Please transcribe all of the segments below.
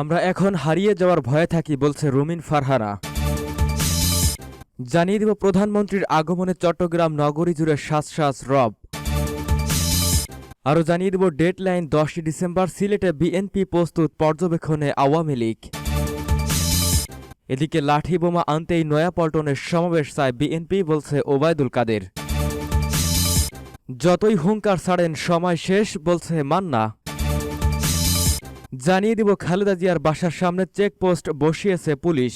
আমরা এখন হারিয়ে যাওয়ার ভয়ে থাকি, বলছে রুমিন ফারহানা। জানিয়ে দিব প্রধানমন্ত্রীর আগমনে চট্টগ্রাম নগরী জুড়ে শ্বাস রব। আরও জানিয়ে দেব ডেড লাইন দশই ডিসেম্বর সিলেটে বিএনপি প্রস্তুত পর্যবেক্ষণে আওয়ামী লীগ। এদিকে লাঠি বোমা আনতেই নয়াপল্টনের সমাবেশ চায় বিএনপি, বলছে ওবায়দুল কাদের। যতই হুঙ্কার ছাড়েন, সময় শেষ, বলছে মান্না। জানিয়ে দিব খালেদা জিয়ার বাসার সামনে চেকপোস্ট বসিয়েছে পুলিশ।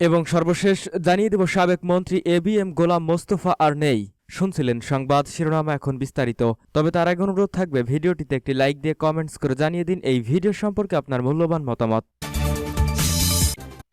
এবং সর্বশেষ জানিয়ে দেব সাবেক মন্ত্রী A B M Golam Mostafa আর নেই। শুনছিলেন সংবাদ, শিরোনামা এখন বিস্তারিত। তবে তার আগে অনুরোধ থাকবে, ভিডিওটিতে একটি লাইক দিয়ে কমেন্টস করে জানিয়ে দিন এই ভিডিও সম্পর্কে আপনার মূল্যবান মতামত।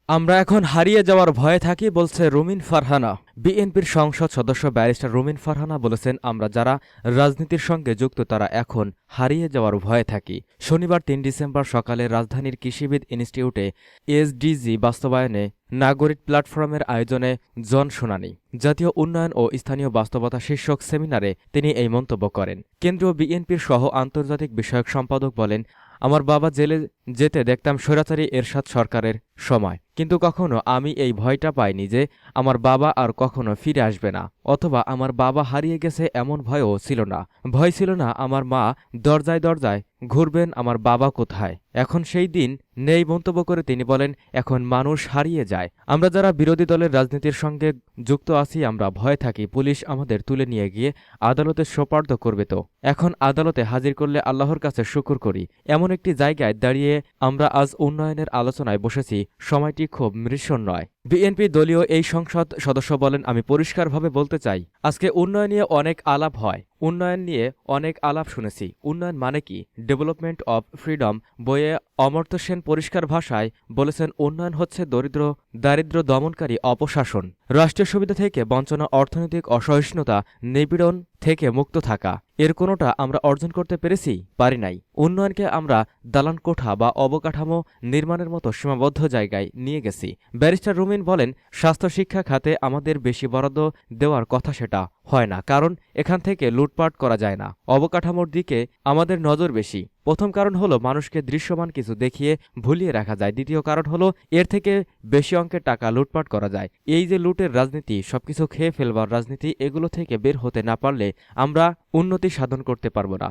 আমরা এখন হারিয়ে যাওয়ার ভয়ে থাকি, বলছে রুমিন ফারহানা। বিএনপির সংসদ সদস্য ব্যারিস্টার রুমিন ফারহানা বলেছেন, আমরা যারা রাজনীতির সঙ্গে যুক্ত, তারা এখন হারিয়ে যাওয়ার ভয়ে থাকি। শনিবার তিন ডিসেম্বর সকালে রাজধানীর কৃষিবিদ ইনস্টিটিউটে এসডিজি বাস্তবায়নে নাগরিক প্ল্যাটফর্মের আয়োজনে জন শুনানি জাতীয় উন্নয়ন ও স্থানীয় বাস্তবতা শীর্ষক সেমিনারে তিনি এই মন্তব্য করেন। কেন্দ্রীয় বিএনপির সহ আন্তর্জাতিক বিষয়ক সম্পাদক বলেন আমার বাবা জেলে যেতে দেখতাম স্বৈরাচারী এরশাদ সরকারের সময়। কিন্তু কখনো আমি এই ভয়টা পাইনি যে আমার বাবা আর কখনো ফিরে আসবে না, অথবা আমার বাবা হারিয়ে গেছে এমন ভয়ও ছিল না। ভয় ছিল না আমার মা দরজায় দরজায় ঘুরবেন আমার বাবা কোথায়? এখন সেই দিন নেই মন্তব্য করে তিনি বলেন, এখন মানুষ হারিয়ে যায়। আমরা যারা বিরোধী দলের রাজনীতির সঙ্গে যুক্ত আছি, আমরা ভয়ে থাকি। পুলিশ আমাদের তুলে নিয়ে গিয়ে আদালতে সোপার্দ করবে তো। এখন আদালতে হাজির করলে আল্লাহর কাছে শুকুর করি। এমন একটি জায়গায় দাঁড়িয়ে আমরা আজ উন্নয়নের আলোচনায় বসেছি। সময়টি খুব মৃষণ নয় বিএনপি দলীয় এই সংসদ সদস্য বলেন, আমি পরিষ্কারভাবে বলতে চাই, আজকে উন্নয়ন নিয়ে অনেক আলাপ হয়। উন্নয়ন নিয়ে অনেক আলাপ শুনেছি। উন্নয়ন মানে কি? ডেভেলপমেন্ট অব ফ্রিডম বইয়ে অমর্ত্য সেন পরিষ্কার ভাষায় বলেছেন, উন্নয়ন হচ্ছে দরিদ্র, দারিদ্র দমনকারী অপশাসন। রাষ্ট্রীয় সুবিধা থেকে বঞ্চনা, অর্থনৈতিক অসহিষ্ণুতা, নিপীড়ন থেকে মুক্ত থাকা। এর কোনোটা আমরা অর্জন করতে পেরেছি? পারি নাই। উন্নয়নকে আমরা দালান কোঠা বা অবকাঠামো নির্মাণের মতো সীমাবদ্ধ জায়গায় নিয়ে গেছি। ব্যারিস্টার রুমিন বলেন, স্বাস্থ্য শিক্ষা খাতে আমাদের বেশি বরাদ্দ দেওয়ার কথা সেটা। হয় না, কারণ এখান থেকে লুটপাট করা যায় না। অবকাঠামোর দিকে আমাদের নজর বেশি। প্রথম কারণ হলো মানুষকে দৃশ্যমান কিছু দেখিয়ে ভুলিয়ে রাখা যায়। দ্বিতীয় কারণ হলো এর থেকে বেশি অঙ্কের টাকা লুটপাট করা যায়। এই যে লুটের রাজনীতি, সবকিছু খেয়ে ফেলবার রাজনীতি, এগুলো থেকে বের হতে না পারলে আমরা উন্নতি সাধন করতে পারব না।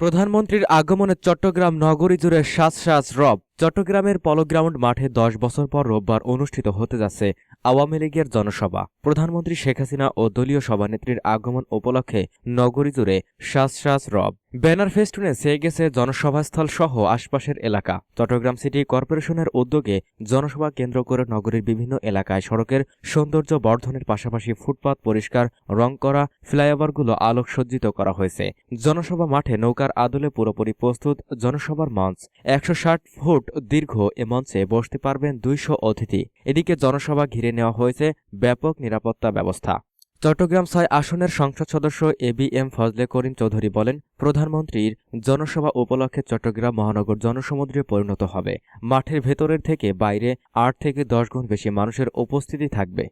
প্রধানমন্ত্রীর আগমনে চট্টগ্রাম নগরী জুড়ে শ্বাস শ্বাস রব। চট্টগ্রামের পলগ্রাউন্ড মাঠে দশ বছর পর রোববার অনুষ্ঠিত হতে যাচ্ছে আওয়ামী লীগের জনসভা। প্রধানমন্ত্রী শেখ হাসিনা ও দলীয় সভানেত্রীর আগমন উপলক্ষে নগরী জুড়ে শ্বাস রব। ব্যানার ফেস্টুনে সেয়ে গেছে জনসভাস্থল সহ আশপাশের এলাকা। চট্টগ্রাম সিটি কর্পোরেশনের উদ্যোগে জনসভা কেন্দ্র করে নগরীর বিভিন্ন এলাকায় সড়কের সৌন্দর্য বর্ধনের পাশাপাশি ফুটপাত পরিষ্কার, রং করা, ফ্লাইওভারগুলো আলোকসজ্জিত করা হয়েছে। জনসভা মাঠে নৌকার আদলে পুরোপুরি প্রস্তুত জনসভার মঞ্চ। একশো ষাট ফুট দীর্ঘ এ মঞ্চে বসতে পারবেন দুইশো অতিথি। এদিকে জনসভা ঘিরে নেওয়া হয়েছে ব্যাপক নিরাপত্তা ব্যবস্থা। চট্টগ্রাম ছয় আসনের সংসদ সদস্য A B M Fazle Karim Chowdhury বলেন, প্রধানমন্ত্রীর জনসভা উপলক্ষে চট্টগ্রাম মহানগর জনসমুদ্রে পরিণত হবে। মাঠের ভেতরের থেকে বাইরে আট থেকে দশ গুণ বেশি মানুষের উপস্থিতি থাকবে।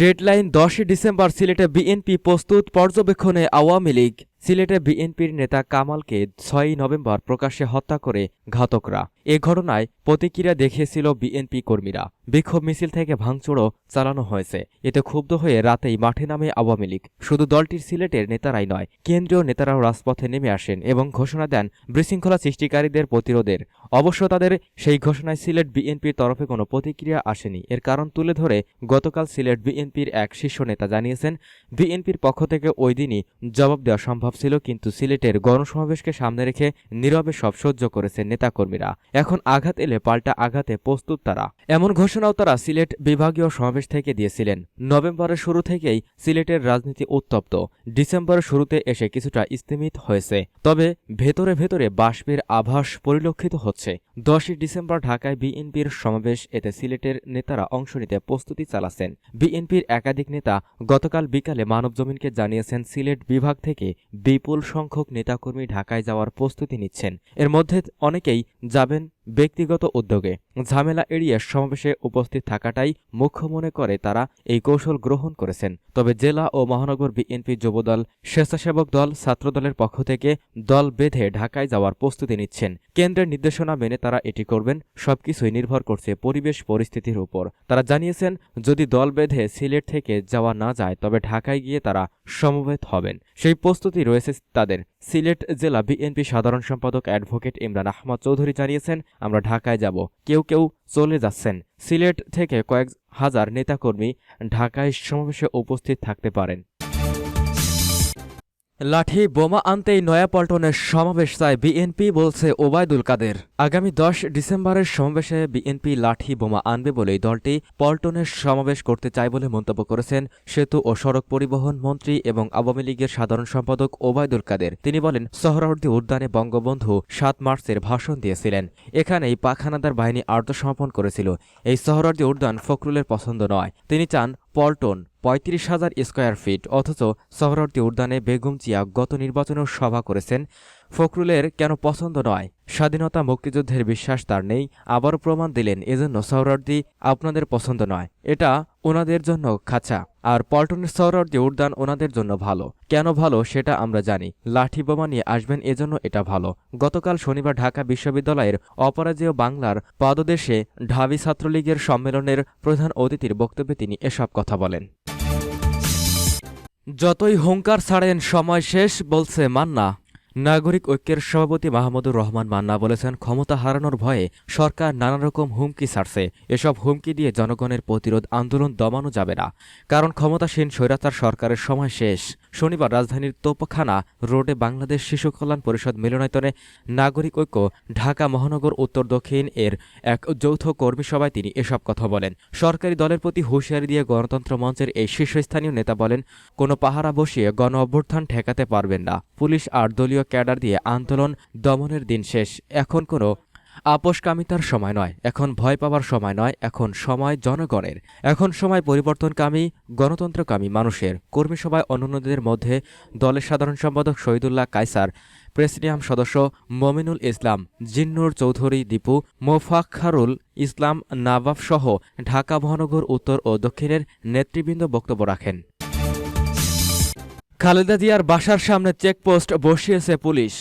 ডেডলাইন দশই ডিসেম্বর সিলেটে বিএনপি প্রস্তুত পর্যবেক্ষণে আওয়ামী লীগ সিলেটে বিএনপির নেতা কামালকে ছয়ই নভেম্বর প্রকাশ্যে হত্যা করে ঘাতকরা। এ ঘটনায় প্রতিক্রিয়া দেখিয়েছিল বিএনপি কর্মীরা। বিক্ষোভ মিছিল থেকে ভাঙচুরও চালানো হয়েছে। এতে ক্ষুব্ধ হয়ে রাতেই মাঠে নামে আওয়ামী লীগ। শুধু দলটির সিলেটের নেতারাই নয়, কেন্দ্রীয় নেতারাও রাজপথে নেমে আসেন এবং ঘোষণা দেন বিশৃঙ্খলা সৃষ্টিকারীদের প্রতিরোধের। অবশ্য তাদের সেই ঘোষণায় সিলেট বিএনপির তরফে কোনো প্রতিক্রিয়া আসেনি। এর কারণ তুলে ধরে গতকাল সিলেট বিএনপির এক শীর্ষ নেতা জানিয়েছেন, বিএনপির পক্ষ থেকে ওই দিনই জবাব দেওয়া সম্ভব ছিল, কিন্তু সিলেটের গণসমাবেশকে সামনে রেখে নীরবে সব সহ্য করেছেন নেতাকর্মীরা। এখন আঘাত এলে পাল্টা আঘাতে প্রস্তুত তারা। এমন ঘোষণাও তারা সিলেট বিভাগীয় সমাবেশ থেকে দিয়েছিলেন। নভেম্বরের শুরু থেকেই সিলেটের রাজনীতি উত্তপ্ত। ডিসেম্বরের শুরুতে এসে কিছুটা স্থিমিত হয়েছে। তবে ভেতরে ভেতরে বাষ্পের আভাস পরিলক্ষিত হচ্ছে। দশই ডিসেম্বর ঢাকায় বিএনপির সমাবেশ, এতে সিলেটের নেতারা অংশ নিতে প্রস্তুতি চালাচ্ছেন। বিএনপির একাধিক নেতা গতকাল বিকালে মানবজমিনকে জানিয়েছেন, সিলেট বিভাগ থেকে বিপুল সংখ্যক নেতাকর্মী ঢাকায় যাওয়ার প্রস্তুতি নিচ্ছেন। এর মধ্যে অনেকেই যাবেন ব্যক্তিগত উদ্যোগে ঝামেলা এড়িয়ে সমাবেশে উপস্থিত থাকাটাই মুখ্য মনে করে তারা এই কৌশল গ্রহণ করেছেন। তবে জেলা ও মহানগর বিএনপি যুবদল, স্বেচ্ছাসেবক দল, ছাত্রদলের পক্ষ থেকে দল বেঁধে ঢাকায় যাওয়ার প্রস্তুতি নিচ্ছেন। কেন্দ্রের নির্দেশনা মেনে তারা এটি করবেন, সবকিছুই নির্ভর করছে পরিবেশ পরিস্থিতির উপর। তারা জানিয়েছেন, যদি দল বেঁধে সিলেট থেকে যাওয়া না যায়, তবে ঢাকায় গিয়ে তারা সমবেত হবেন। সেই প্রস্তুতি রয়েছে তাদের। সিলেট জেলা বিএনপি সাধারণ সম্পাদক অ্যাডভোকেট ইমরান আহমদ চৌধুরী জানিয়েছেন আমরা ঢাকায় যাব। কেউ কেউ চলে যাচ্ছেন। সিলেট থেকে কয়েক হাজার নেতাকর্মী ঢাকায় সমাবেশে উপস্থিত থাকতে পারেন। লাঠি, বোমা আনতেই নয়াপল্টনের সমাবেশ চায় বিএনপি, বলছে ওবায়দুল কাদের। আগামী দশ ডিসেম্বরের সমাবেশে বিএনপি লাঠি, বোমা আনবে বলেই দলটি পল্টনের সমাবেশ করতে চায় বলে মন্তব্য করেছেন সেতু ও সড়ক পরিবহন মন্ত্রী এবং আওয়ামী লীগের সাধারণ সম্পাদক ওবায়দুল কাদের। তিনি বলেন, সোহরাওয়ার্দী উদ্যানে বঙ্গবন্ধু সাত মার্চের ভাষণ দিয়েছিলেন। এখানেই পাখানাদার বাহিনী আত্মসমর্পণ করেছিল। এই সোহরাওয়ার্দী উদ্যান ফখরুলের পছন্দ নয়। তিনি চান পল্টন পঁয়ত্রিশ হাজার স্কোয়ার ফিট অথচ সোহরাওয়ার্দী উদ্যানে বেগম জিয়া গত নির্বাচনেও সভা করেছেন। ফখরুলের কেন পছন্দ নয়? স্বাধীনতা মুক্তিযুদ্ধের বিশ্বাস তার নেই। আবারও প্রমাণ দিলেন, এজন্য সোহরাওয়ার্দী আপনাদের পছন্দ নয়। এটা ওনাদের জন্য খাঁচা। আর পল্টনের সোহরাওয়ার্দী উদ্যান ওনাদের জন্য ভালো। কেন ভালো সেটা আমরা জানি। লাঠি বোমা নিয়ে আসবেন, এজন্য এটা ভালো। গতকাল শনিবার ঢাকা বিশ্ববিদ্যালয়ের অপরাজেয় বাংলার পাদদেশে ঢাবি ছাত্রলীগের সম্মেলনের প্রধান অতিথির বক্তব্যে তিনি এসব কথা বলেন। যতই হুঙ্কার ছাড়েন সময় শেষ বলছে মান্না। নাগরিক ঐক্যের সভাপতি মাহমুদুর রহমান মান্না বলেছেন, ক্ষমতা হারানোর ভয়ে সরকার নানা রকম হুমকি ছাড়ছে। এসব হুমকি দিয়ে জনগণের প্রতিরোধ আন্দোলন দমানো যাবে না। কারণ ক্ষমতাসীন স্বৈরাচার সরকারের সময় শেষ। শনিবার রাজধানীর তোপখানা রোডে বাংলাদেশ শিশু কল্যাণ পরিষদ মিলনায়তনে নাগরিক ঐক্য ঢাকা মহানগর উত্তর দক্ষিণ এর এক যৌথ কর্মী সভায় তিনি এসব কথা বলেন। সরকারি দলের প্রতি হুঁশিয়ারি দিয়ে গণতন্ত্র মঞ্চের এই শীর্ষস্থানীয় নেতা বলেন, কোনো পাহারা বসিয়ে গণ অভ্যুত্থান ঠেকাতে পারবেন না। পুলিশ আর দলীয় ক্যাডার দিয়ে আন্দোলন দমনের দিন শেষ। এখন কোনো আপোষকামিতার সময় নয়। এখন ভয় পাওয়ার সময় নয়। এখন সময় জনগণের। এখন সময় পরিবর্তনকামী, গণতন্ত্রকামী মানুষের। কর্মী সভায় অন্যান্যদের মধ্যে দলের সাধারণ সম্পাদক শহীদুল্লাহ কায়সার, প্রেসিডিয়াম সদস্য মমিনুল ইসলাম, জিন্নুর চৌধুরী দীপু মোফাক্ষারুল ইসলাম নাবাব সহ ঢাকা মহানগর উত্তর ও দক্ষিণের নেতৃবৃন্দ বক্তব্য রাখেন। খালেদা জিয়ার বাসার সামনে চেকপোস্ট বসিয়েছে পুলিশ।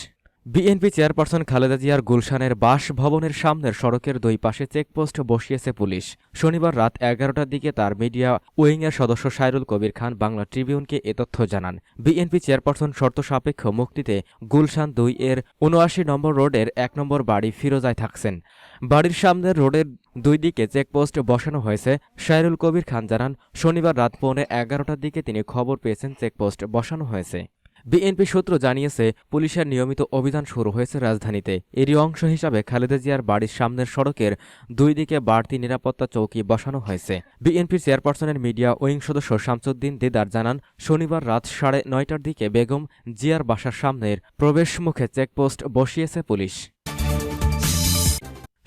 বিএনপি চেয়ারপারসন খালেদা জিয়ার গুলশানের বাসভবনের সামনের সড়কের দুই পাশে চেকপোস্ট বসিয়েছে পুলিশ। শনিবার রাত এগারোটার দিকে তার মিডিয়া উইংয়ের সদস্য সাইরুল কবির খান বাংলা ট্রিবিউনকে এ তথ্য জানান। বিএনপি চেয়ারপারসন শর্ত সাপেক্ষ মুক্তিতে গুলশান দুই এর উনআশি নম্বর রোডের এক নম্বর বাড়ি ফিরোজায় থাকছেন। বাড়ির সামনের রোডের দুই দিকে চেকপোস্ট বসানো হয়েছে শায়রুল কবির খান জানান, শনিবার রাত পৌনে এগারোটার দিকে তিনি খবর পেয়েছেন, চেকপোস্ট বসানো হয়েছে। বিএনপি সূত্র জানিয়েছে, পুলিশের নিয়মিত অভিযান শুরু হয়েছে রাজধানীতে। এরই অংশ হিসাবে খালেদা জিয়ার বাড়ির সামনের সড়কের দুই দিকে বাড়তি নিরাপত্তা চৌকি বসানো হয়েছে। বিএনপি চেয়ারপারসনের মিডিয়া উইং সদস্য শামসুদ্দিন দিদার জানান, শনিবার রাত সাড়ে নয়টার দিকে বেগম জিয়ার বাসার সামনের প্রবেশ মুখে চেকপোস্ট বসিয়েছে পুলিশ।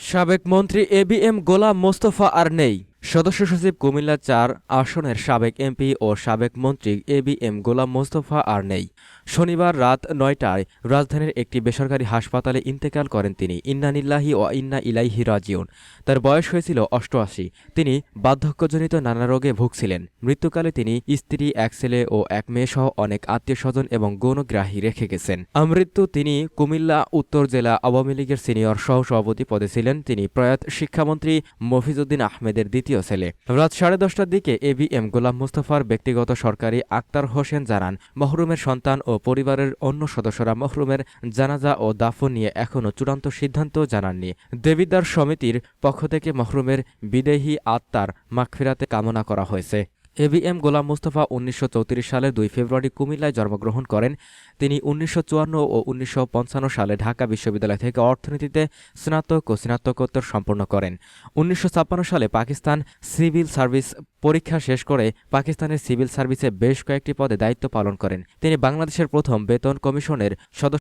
সাবেক মন্ত্রী A B M Golam Mostafa আর নেই। সদস্য সচিব কুমিল্লা চার আসনের সাবেক এমপি ও সাবেক মন্ত্রী A B M Golam Mostafa আর নেই। শনিবার রাত নয়টায় রাজধানীর একটি বেসরকারি হাসপাতালে ইন্তেকাল করেন তিনি। ইন্নানিল্লাহি ও ইন্না ইলাইহি রাজিউন। তার বয়স হয়েছিল অষ্টআশি। তিনি বার্ধক্যজনিত নানা রোগে ভুগছিলেন। মৃত্যুকালে তিনি স্ত্রী, এক ছেলে ও এক মেয়ে সহ অনেক আত্মীয় স্বজন এবং গৌণগ্রাহী রেখে গেছেন। আমৃত্যু তিনি কুমিল্লা, উত্তর জেলা আওয়ামী লীগের সিনিয়র সহসভাপতি পদে ছিলেন। তিনি প্রয়াত শিক্ষামন্ত্রী মফিজউদ্দিন আহমেদের দ্বিতীয় ছেলে। রাত সাড়ে দশটার দিকে এ বি এম গোলাম মুস্তফার ব্যক্তিগত সরকারি আক্তার হোসেন জানান, মহরুমের সন্তান ও পরিবারের অন্য সদস্যরা মহরুমের জানাজা ও দাফন নিয়ে এখনও চূড়ান্ত সিদ্ধান্ত জানাননি। দেবিদ্বার সমিতির পক্ষ থেকে মহরুমের বিদেহী আত্মার মাখফিরাতে কামনা করা হয়েছে। A B M Golam Mustafa উনিশশো সালের দুই ফেব্রুয়ারি কুমিল্লায় জন্মগ্রহণ করেন। তিনি উনিশশো চুয়ান্ন ও উনিশশো পঞ্চান্ন সালে ঢাকা বিশ্ববিদ্যালয় থেকে অর্থনীতিতে স্নাতক ও স্নাতকোত্তর সম্পন্ন করেন। উনিশশো ছাপ্পান্ন সালে পাকিস্তান সিভিল সার্ভিস পরীক্ষা শেষ করে পাকিস্তানের সিভিল সার্ভিসে বেশ কয়েকটি পদে দায়িত্ব পালন করেন। তিনি বাংলাদেশের প্রথম বেতন কমিশনের সদস্য।